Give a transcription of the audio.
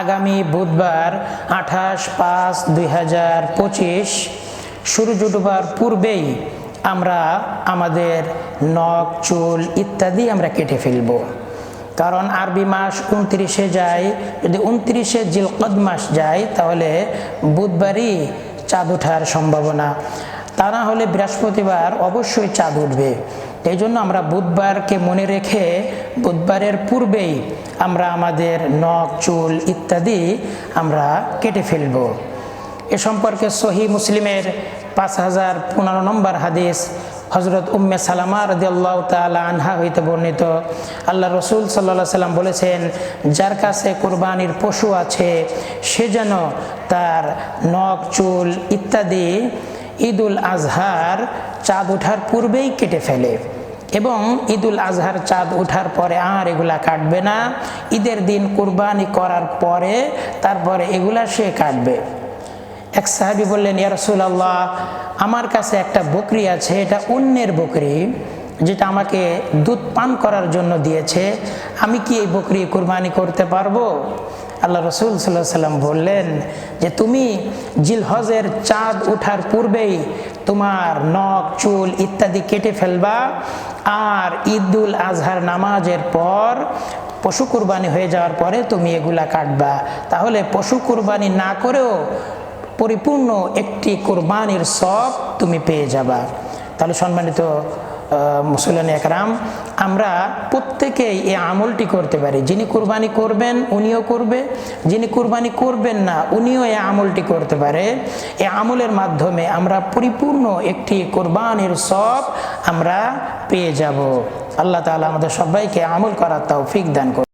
আগামী বুধবার আঠাশ পাঁচ দুই হাজার পঁচিশ সূর্য ডুবার পূর্বেই আমরা আমাদের নখ, চুল ইত্যাদি আমরা কেটে ফেলব। কারণ আরবি মাস উনত্রিশে যায়, যদি উনত্রিশে জিলকদ মাস যায়, তাহলে বুধবারই চাঁদ ওঠার সম্ভাবনা। তা না হলে বৃহস্পতিবার অবশ্যই চাঁদ উঠবে। এই জন্য আমরা বুধবারকে মনে রেখে বুধবারের পূর্বেই আমরা আমাদের নখ, চুল ইত্যাদি আমরা কেটে ফেলব। এ সম্পর্কে সহি মুসলিমের পাঁচ হাজার পনেরো নম্বর হাদিস হজরত উম্মে সালামা রদিয়াল্লাহ তালা আনহা হইতে বর্ণিত। আল্লাহ রসুল সাল্লাহ সাল্লাম বলেছেন, যার কাছে কোরবানির পশু আছে, সে যেন তার নখ, চুল ইত্যাদি ঈদুল আজহার চাঁদ ওঠার পূর্বেই কেটে ফেলে। এবং ঈদুল আজহার চাঁদ ওঠার পরে আর এগুলা কাটবে না। ঈদের দিন কুরবানি করার পরে তারপরে এগুলা সে কাটবে। এক সাহাবি বললেন, ইয়া রাসূলুল্লাহ, আমার কাছে একটা বকরি আছে, এটা অন্যের বকরি, যেটা আমাকে দুধ পান করার জন্য দিয়েছে। আমি কি এই বকরি কুরবানি করতে পারব? আল্লাহ রসুল সাল্লাহ সাল্লাম বললেন যে, তুমি জিলহজের চাঁদ ওঠার পূর্বেই তোমার নখ, চুল ইত্যাদি কেটে ফেলবা। আর ঈদুল আজহার নামাজের পর পশু কুরবানি হয়ে যাওয়ার পরে তুমি এগুলা কাটবা। তাহলে পশু কুরবানি না করেও পরিপূর্ণ একটি কুরবানির সব তুমি পেয়ে যাবা। তাহলে সম্মানিত মুসলান একরাম, আমরা প্রত্যেকেই এই আমলটি করতে পারি। যিনি কুরবানি করবেন, উনিও করবে। যিনি কুরবানি করবেন না, উনিও এই আমলটি করতে পারে। এই আমলের মাধ্যমে আমরা পরিপূর্ণ একটি কোরবানির সব আমরা পেয়ে যাব। আল্লাহ তালা আমাদের সবাইকে আমল করার তাও ফিক দান করবে